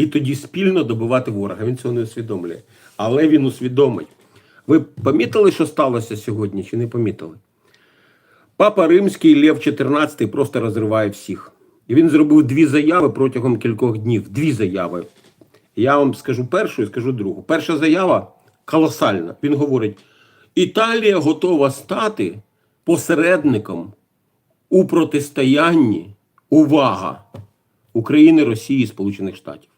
і тоді спільно добивати ворога. Він цього не усвідомлює. Але він усвідомить. Ви помітили, що сталося сьогодні, чи не помітили? Папа Римський Лев XIV просто розриває всіх. І він зробив дві заяви протягом кількох днів. Дві заяви. Я вам скажу першу і скажу другу. Перша заява колосальна. Він говорить: Італія готова стати посередником у протистоянні, увага, України, Росії і Сполучених Штатів.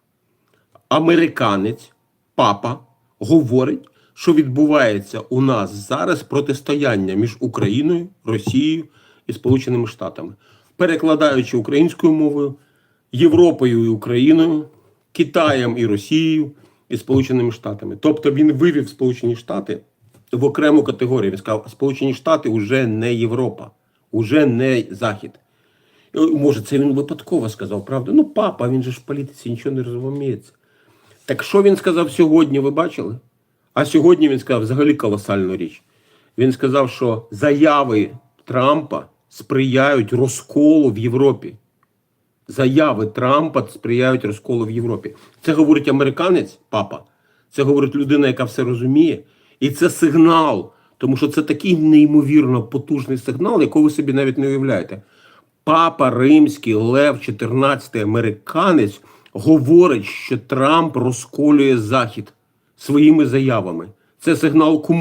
Американець, папа, говорить, що відбувається у нас зараз протистояння між Україною, Росією і Сполученими Штатами, перекладаючи українською мовою, Європою і Україною, Китаєм і Росією і Сполученими Штатами. Тобто він вивів Сполучені Штати в окрему категорію. Він сказав, Сполучені Штати вже не Європа, вже не Захід. Може, це він випадково сказав, правда? Ну, папа, він же ж в політиці нічого не розуміється. Так що він сказав сьогодні, ви бачили? А сьогодні він сказав взагалі колосальну річ. Він сказав, що заяви Трампа сприяють розколу в Європі. Заяви Трампа сприяють розколу в Європі. Це говорить американець, папа. Це говорить людина, яка все розуміє. І це сигнал, тому що це такий неймовірно потужний сигнал, якого ви собі навіть не уявляєте. Папа Римський Лев, 14 американець, говорить, що Трамп розколює Захід своїми заявами. Це сигнал кому?